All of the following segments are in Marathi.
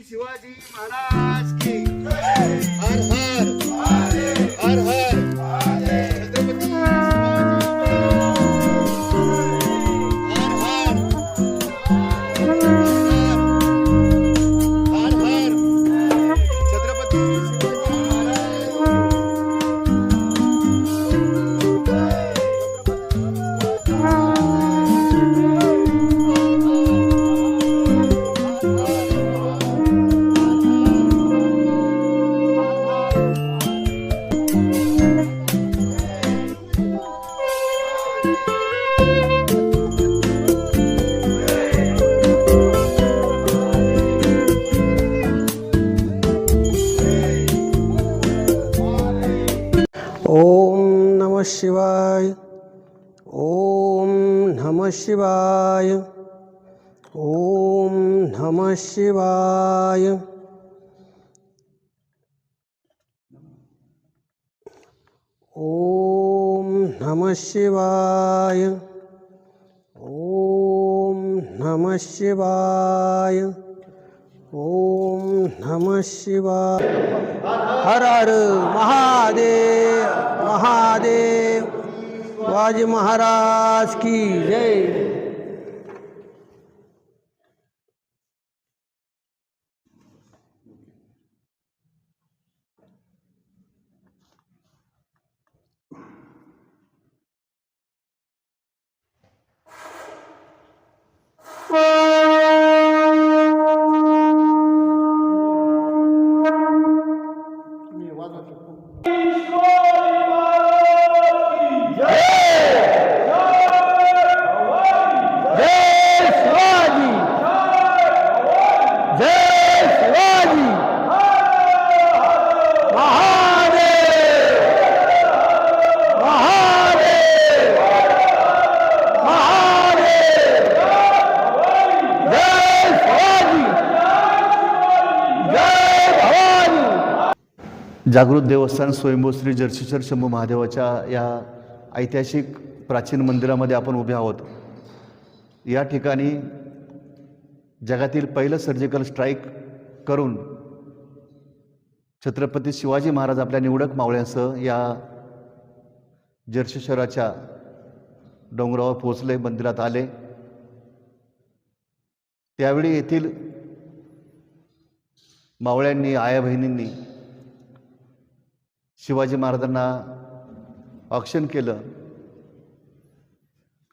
शिवाजी महाराज की. हर हर. हर हर. शिवाय ओम नमः शिवाय ओम नमः शिवाय ओम नमः शिवाय ओम नमः शिवाय हर हर महादेव महादेव शिवाजी महाराज की जय। जय शिवाजी जय शिवाजी महादेव महादेव महादेव जय शिवाजी जय भवानी जागृत देवस्थान स्वयंभू श्री जर्शीश्वर शंभू महादेवाच्या या ऐतिहासिक प्राचीन मंदिरामध्ये आपण उभे आहोत. या ठिकाणी जगातील पहिलं सर्जिकल स्ट्राईक करून छत्रपती शिवाजी महाराज आपल्या निवडक मावळ्यांसह या जर्शी शहराच्या डोंगरावर पोचले मंदिरात आले. त्यावेळी येथील मावळ्यांनी आया बहिणींनी शिवाजी महाराजांना ऑक्शन केलं.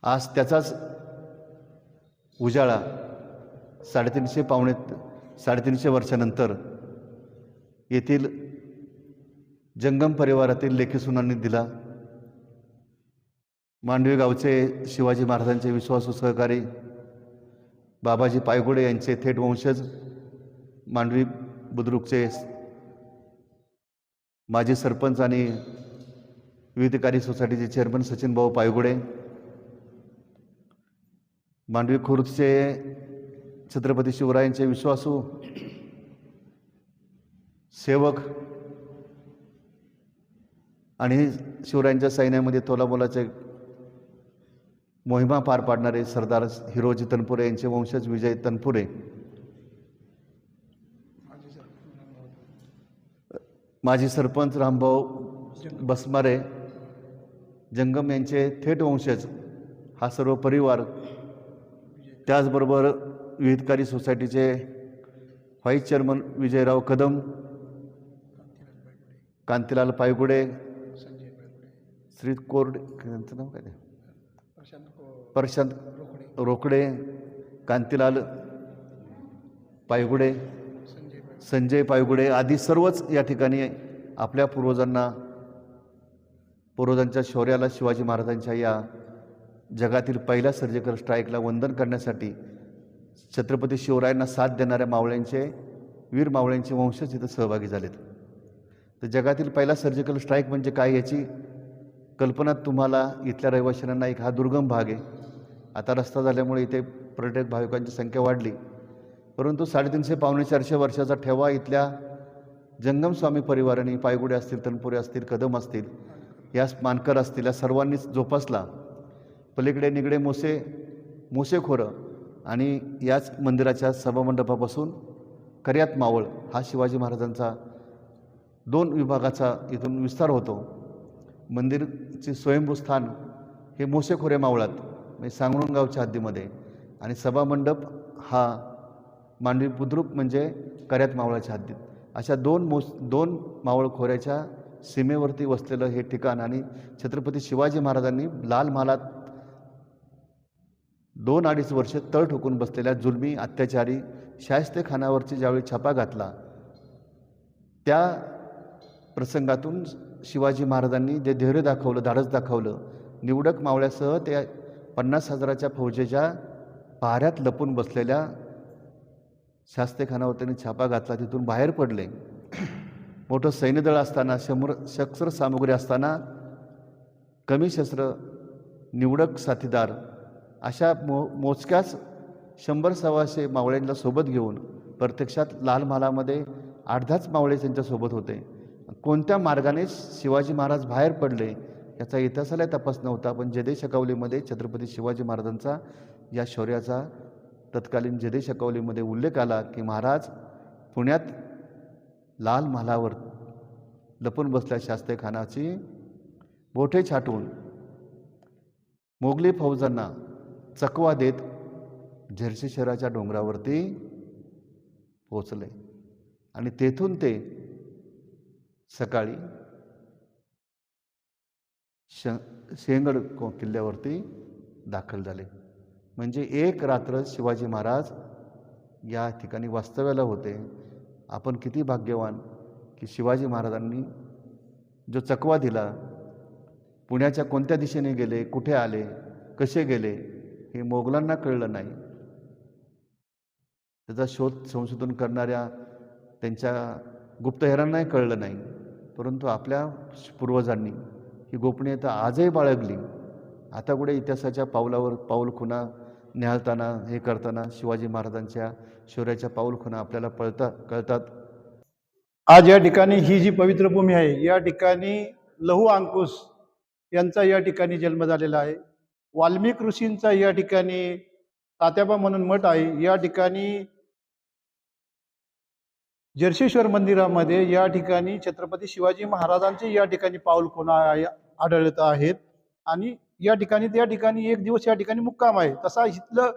आज त्याचाच उजाळा साडेतीनशे पावणे साडेतीनशे वर्षानंतर येथील जंगम परिवारातील लेखीसुनांनी दिला. मांडवी गावचे शिवाजी महाराजांचे विश्वासू सहकारी बाबाजी पायगुडे यांचे थेट वंशज मांडवी बुद्रुकचे माजी सरपंच आणि विविधकारी सोसायटीचे चेअरमन सचिन भाऊ पायगुडे मांडवी खुर्दचे छत्रपती शिवरायांचे विश्वासू सेवक आणि शिवरायांच्या सैन्यामध्ये तोलाबोलाचे मोहिमा पार पाडणारे सरदार हिरोजी तनपुरे यांचे वंशज विजय तनपुरे माजी सरपंच रामभाऊ बसमारे जंगम यांचे थेट वंशज हा सर्व परिवार त्याचबरोबर विविधकारी सोसायटीचे व्हाईस चेअरमन विजयराव कदम कांतीलाल पायगुडे श्री कोरडे त्यांचं नाव काय प्रशांत रोकडे कांतीलाल पायगुडे संजय पायगुडे आदी सर्वच या ठिकाणी आपल्या पूर्वजांना पूर्वजांच्या शौर्याला शिवाजी महाराजांच्या या जगातील पहिल्या सर्जिकल स्ट्राईकला वंदन करण्यासाठी छत्रपती शिवरायांना साथ देणाऱ्या मावळ्यांचे वीर मावळ्यांचे वंशज इथं सहभागी झालेत. तर जगातील पहिला सर्जिकल स्ट्राईक म्हणजे काय याची कल्पना तुम्हाला इथल्या रहिवाशांना एक हा दुर्गम भाग आहे. आता रस्ता झाल्यामुळे इथे पर्यटक भाविकांची संख्या वाढली. परंतु साडेतीनशे पावणे चारशे वर्षाचा ठेवा इथल्या जंगम स्वामी परिवाराने पायगुडे असतील तनपुरे असतील कदम असतील या मानकर असतील या सर्वांनीच जोपासला. पलीकडे निगडे मोसे मोसेखोरं आणि याच मंदिराच्या सभामंडपापासून कर्यात मावळ हा शिवाजी महाराजांचा दोन विभागाचा इथून विस्तार होतो. मंदिरचे स्वयंभू स्थान हे मोसेखोरे मावळात म्हणजे सांगणून गावच्या हद्दीमध्ये. आणि सभामंडप हा मांडवी बुद्रुक म्हणजे कर्यात मावळाच्या हद्दीत. अशा दोन मोस दोन मावळ खोऱ्याच्या सीमेवरती वसलेलं हे ठिकाण आणि छत्रपती शिवाजी महाराजांनी लाल महालात दोन अडीच वर्षे तळ ठोकून बसलेल्या जुलमी अत्याचारी शाहिस्तेखानावरची ज्यावेळी छापा घातला त्या प्रसंगातून शिवाजी महाराजांनी जे धैर्य दाखवलं धाडस दाखवलं निवडक मावळ्यासह त्या पन्नास हजाराच्या फौजेच्या पहाऱ्यात लपून बसलेल्या शास्तेखानावर त्यांनी छापा घातला तिथून बाहेर पडले. मोठं सैन्यदळ असताना शंभर शस्त्र सामुग्री असताना कमी शस्त्र निवडक साथीदार अशा मो मोजक्याच शंभर सव्वाशे मावळ्यांना सोबत घेऊन प्रत्यक्षात लाल महालामध्ये अर्धाच मावळे त्यांच्यासोबत होते. कोणत्या मार्गाने शिवाजी महाराज बाहेर पडले याचा इतिहासाला तपास नव्हता पण जदे शकावलीमध्ये छत्रपती शिवाजी महाराजांचा या शौर्याचा तत्कालीन जदे शकवलीमध्ये उल्लेख आला की महाराज पुण्यात लाल महालावर लपून बसल्या शास्त्रीखानाची बोठे छाटून मोगली फौजांना चकवा देत झेरशी शहराच्या डोंगरावरती पोचले आणि तेथून ते सकाळी श शेंगड को- किल्ल्यावरती दाखल झाले. म्हणजे एक रात्र शिवाजी महाराज या ठिकाणी वास्तव्याला होते. आपण किती भाग्यवान की शिवाजी महाराजांनी जो चकवा दिला पुण्याच्या कोणत्या दिशेने गेले कुठे आले कसे गेले हे मोगलांना कळलं नाही. त्याचा शोध संशोधन करणाऱ्या त्यांच्या गुप्तहेरांनाही कळलं नाही. परंतु आपल्या पूर्वजांनी ही गोपनीयता आजही बाळगली. आता कुठे इतिहासाच्या पावलावर पाऊल खुना निहाळताना हे करताना शिवाजी महाराजांच्या शौर्याच्या पाऊल खुणा आपल्याला पळतात कळतात. आज या ठिकाणी ही जी पवित्र भूमी आहे या ठिकाणी लहू अंकुश यांचा या ठिकाणी जन्म झालेला आहे. वाल्मिक ऋषींचा या ठिकाणी तात्याबा म्हणून मठ आहे. या ठिकाणी जर्शेश्वर मंदिरामध्ये या ठिकाणी छत्रपती शिवाजी महाराजांचे या ठिकाणी पाऊलखुणा आढळत आहेत. आणि या ठिकाणी त्या ठिकाणी एक दिवस या ठिकाणी मुक्काम आहे. तसा इथलं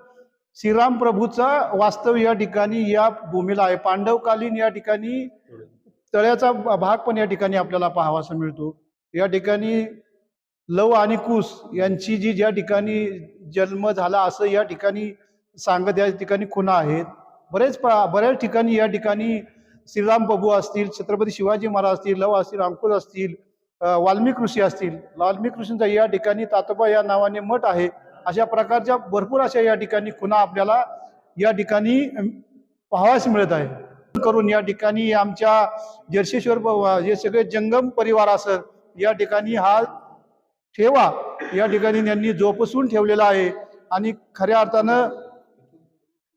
श्रीराम प्रभूचा वास्तव या ठिकाणी या भूमीला आहे. पांडवकालीन या ठिकाणी तळ्याचा भाग पण या ठिकाणी आपल्याला पाहावासा मिळतो. या ठिकाणी लव आणि कुस यांची जी ज्या ठिकाणी जन्म झाला असं या ठिकाणी सांगत या ठिकाणी खुणा आहेत. बरेच बऱ्याच ठिकाणी या ठिकाणी श्रीराम प्रभू असतील छत्रपती शिवाजी महाराज असतील लव असतील अंकुर असतील वाल्मिक ऋषी असतील. वाल्मिक ऋषींचा या ठिकाणी तातोबा या नावाने मठ आहे. अशा प्रकारच्या भरपूर अशा या ठिकाणी खुणा आपल्याला या ठिकाणी पाहावयास मिळत आहे. करून या ठिकाणी आमच्या जर्शेश्वर हे जे सगळे जंगम परिवार असत या ठिकाणी हा ठेवा. या ठिकाणी त्यांनी जोपासून ठेवलेला आहे. आणि खऱ्या अर्थानं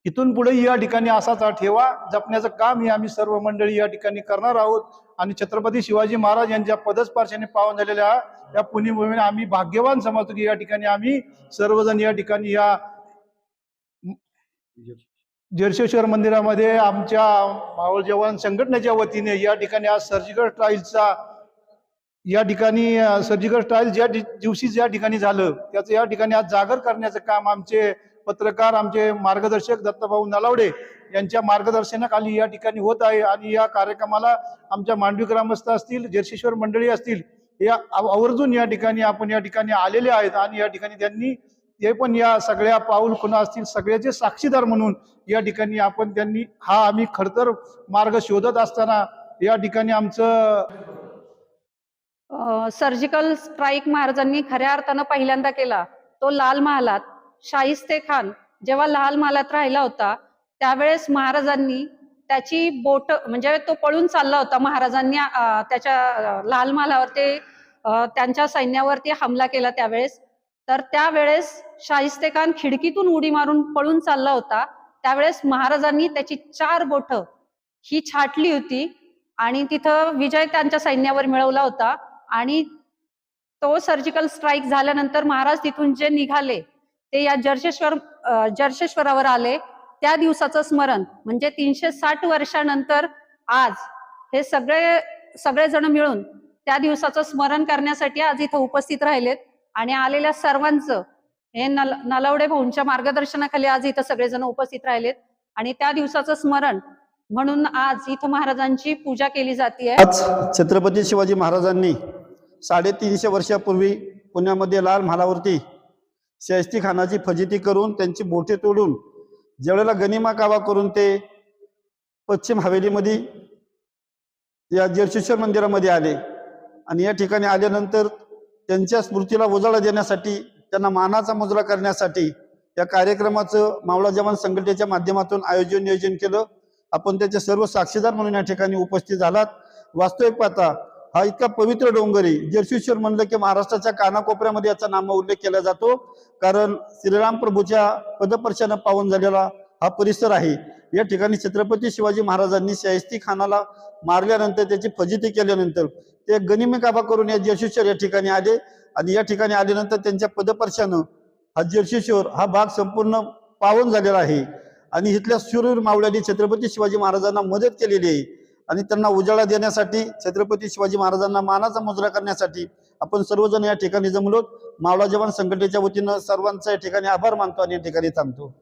इथून पुढे या ठिकाणी असाच हा ठेवा. जपण्याचं काम हे आम्ही सर्व मंडळी या ठिकाणी करणार आहोत. आणि छत्रपती शिवाजी महाराज यांच्या पदस्पर्शाने पावन झालेल्या या पुण्यभूमीने आम्ही भाग्यवान समजतो की या ठिकाणी आम्ही सर्वजण या ठिकाणी या जर्शेश्वर मंदिरामध्ये आमच्या मावळ जवान संघटनेच्या वतीने या ठिकाणी आज सर्जिकल ट्रायलचा या ठिकाणी सर्जिकल ट्रायल ज्या दिवशी ज्या ठिकाणी झालं त्याचं या ठिकाणी आज जागर करण्याचं काम आमचे पत्रकार आमचे मार्गदर्शक दत्तभाऊ नलावडे यांच्या मार्गदर्शनाखाली या ठिकाणी होत आहे आणि या कार्यक्रमाला आमच्या मांडवी ग्रामस्थ असतील जर्शेश्वर मंडळी असतील या आवर्जून या ठिकाणी आपण या ठिकाणी आलेले आहेत आणि या ठिकाणी त्यांनी ते पण या सगळ्या पाऊल खुणा असतील सगळ्याचे साक्षीदार म्हणून या ठिकाणी आपण त्यांनी हा आम्ही खडतर मार्ग शोधत असताना या ठिकाणी आमचं सर्जिकल स्ट्राईक महाराजांनी खऱ्या अर्थानं पहिल्यांदा केला तो लाल महालात. शाहिस्ते खान जेव्हा लाल महालात राहिला होता त्यावेळेस महाराजांनी त्याची बोट म्हणजे तो पळून चालला होता. महाराजांनी त्याच्या लाल महालावर ते त्यांच्या सैन्यावरती हमला केला त्यावेळेस. तर त्यावेळेस शाहिस्ते खान खिडकीतून उडी मारून पळून चालला होता. त्यावेळेस महाराजांनी त्याची चार बोट ही छाटली होती आणि तिथं विजय त्यांच्या सैन्यावर मिळवला होता आणि तो सर्जिकल स्ट्राईक झाल्यानंतर महाराज तिथून जे निघाले ते या जर्शेश्वर जर्शेश्वरावर आले. त्या दिवसाचं स्मरण म्हणजे तीनशे साठ वर्षानंतर आज हे सगळे सगळेजण मिळून त्या दिवसाचं स्मरण करण्यासाठी आज इथं उपस्थित राहिलेत. आणि आलेल्या सर्वांचं हे नल नलवडे भाऊंच्या मार्गदर्शनाखाली आज इथं सगळेजण उपस्थित राहिलेत. आणि त्या दिवसाचं स्मरण म्हणून आज इथं महाराजांची पूजा केली जाते आज छत्रपती शिवाजी महाराजांनी साडेतीनशे वर्षापूर्वी पुण्यामध्ये लाल महालावरती शाहिस्ती खानाची फजिती करून त्यांची बोटे तोडून ज्यावेळेला गनिमा कावा करून ते पश्चिम हवेलीमध्ये या जर्शेश्वर मंदिरामध्ये आले. आणि या ठिकाणी आल्यानंतर त्यांच्या स्मृतीला उजाळा देण्यासाठी त्यांना मानाचा मुजरा करण्यासाठी या कार्यक्रमाचं मावळा जवान संघटनेच्या माध्यमातून आयोजन नियोजन केलं. आपण त्याचे सर्व साक्षीदार म्हणून या ठिकाणी उपस्थित झालात. वास्तविक पाहता हा इतका पवित्र डोंगरी जर्सीश्वर म्हणलं की महाराष्ट्राच्या कानाकोपऱ्यामध्ये याचा नाम उल्लेख केला जातो. कारण श्रीराम प्रभूच्या पदपर्शानं पावन झालेला हा परिसर आहे. या ठिकाणी छत्रपती शिवाजी महाराजांनी शाहिस्ती खानाला मारल्यानंतर त्याची फजिती केल्यानंतर ते गनिमी काबा करून या जर्शीश्वर या ठिकाणी आले. आणि या ठिकाणी आल्यानंतर त्यांच्या पदपर्शानं हा जर्शीश्वर हा भाग संपूर्ण पावन झालेला आहे. आणि इथल्या सुरवीर मावळ्यांनी छत्रपती शिवाजी महाराजांना मदत केलेली आहे. आणि त्यांना उजाळा देण्यासाठी छत्रपती शिवाजी महाराजांना मानाचा मुजरा करण्यासाठी आपण सर्वजण या ठिकाणी जमलो मावळा जवान संघटनेच्या वतीनं सर्वांचा या ठिकाणी आभार मानतो आणि या ठिकाणी थांबतो.